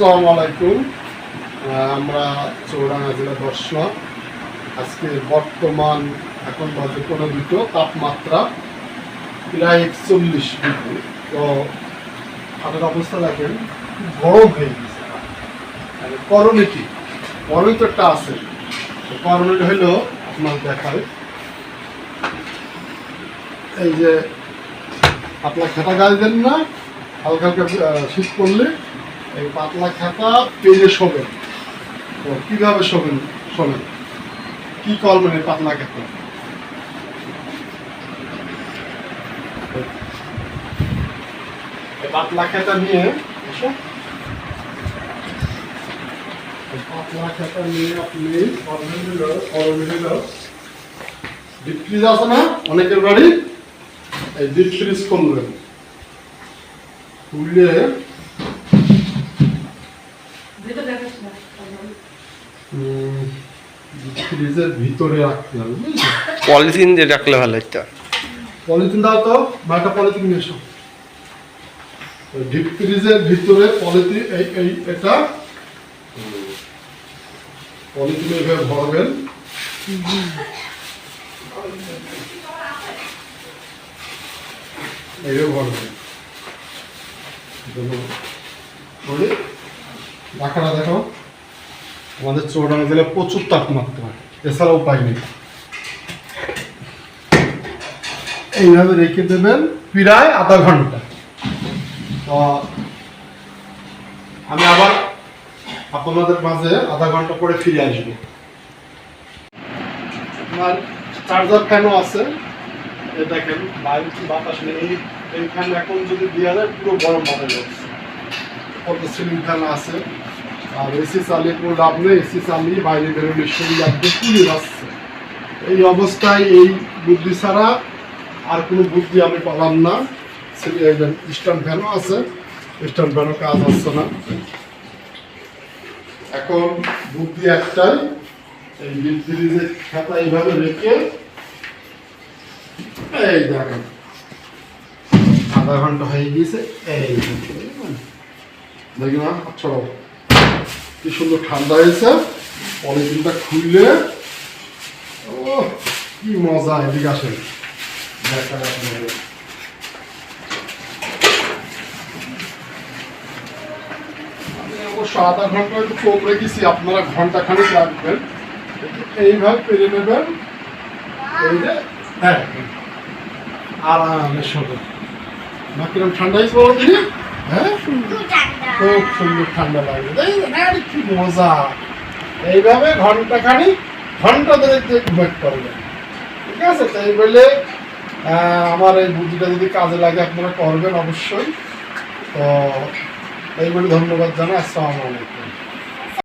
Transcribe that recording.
আসসালামু আলাইকুম। আমরা চৌরাঙ্গা জেলা দর্শনা। আজকে বর্তমান এখন বাজে কোনো দুটো, তাপমাত্রা প্রায় একচল্লিশ ডিগ্রি। তো হাটের অবস্থা দেখেন, গরম হয়ে গেছে। করণে কি? করণে তো একটা আছে। তো করণে হলো আপনার দেখায়। এই যে, আপনার খেতা গাছ দেন না, হালকা হালকা শীত করলে এই পাতলা খাতা পেরে শোবেন। তো কীভাবে শোবেন? শোনেন। কী করবেন এই পাতলা খাতা? পাতলা খাতা নিয়ে পাতলা খাতা নিয়ে আপনি ডিপ ফ্রিজ আছে না? অনেকের বাড়ি। এই খুললে ফ্রিজের ভিতরে রাখতে হবে পলিথিন দিয়ে রাখলে ভালো হতো পলিথিন দাও তো মাটা পলিথিন নিয়ে এসো। ডিপ ফ্রিজের ভিতরে পলিথিন এই এই এটা পলিথিন এভাবে ভরবেন। এইভাবে ভরবেন। দেখো, আমাদের চৌডাঙ্গা জেলায় প্রচুর তাপমাত্রা। এছাড়া উপায় নেই। এইভাবে রেখে দেবেন প্রায় আধা ঘণ্টা। আমি আবার আপনাদের মাঝে আধা ঘণ্টা পরে ফিরে আসব। আমার চার্জার ফ্যানও আছে। দেখেন বাইরে বাতাস নেই। এই- ফ্যান এখন যদি দেওয়া যায়, পুরো গরম বাতাস যাচ্ছে। কত সিলিং ফ্যান আছে। আর এসি চালিয়ে কোনো লাভ নেই এসি চালিয়ে বাইরে বেরোলে শরীর একদম পুড়ে যাচ্ছে এই অবস্থায় এই বুদ্ধি ছাড়া আর কোনো বুদ্ধি আমি পালাম না স্ট্যান্ড ফ্যানও আছে স্ট্যান্ড ফ্যানও কাজ আসছে না এখন বুদ্ধি একটাই এই বিদ্যুৎ খাতা এইভাবে রেখে এই দেখেন আধা ঘণ্টা হয়ে গিয়েছে এই। দেখি না চলো কি সুন্দর ঠান্ডা হয়েছে? পলিথিনটা খুললে কি মজা, এদিকে আসেন। অবশ্য আধা ঘণ্টা একটু কম রেখেছি, আপনারা ঘণ্টা খানিক রাখবেন এইভাবে পেরে নেবেন। হ্যাঁ। আরামে শোবে না, কিরম ঠান্ডা হয়েছে বলো দিদি হ্যাঁ খুব সুন্দর ঠান্ডা লাগবে? আর কি মজা। এইভাবে ঘন্টাখানি ঘণ্টা ধরে ঘুমেট করবেন ঠিক আছে? তাই বলে আমার এই বুদ্ধিটা যদি কাজে লাগে, আপনারা করবেন অবশ্যই। তো এই বলে ধন্যবাদ জানাই। আসসালামু আলাইকুম।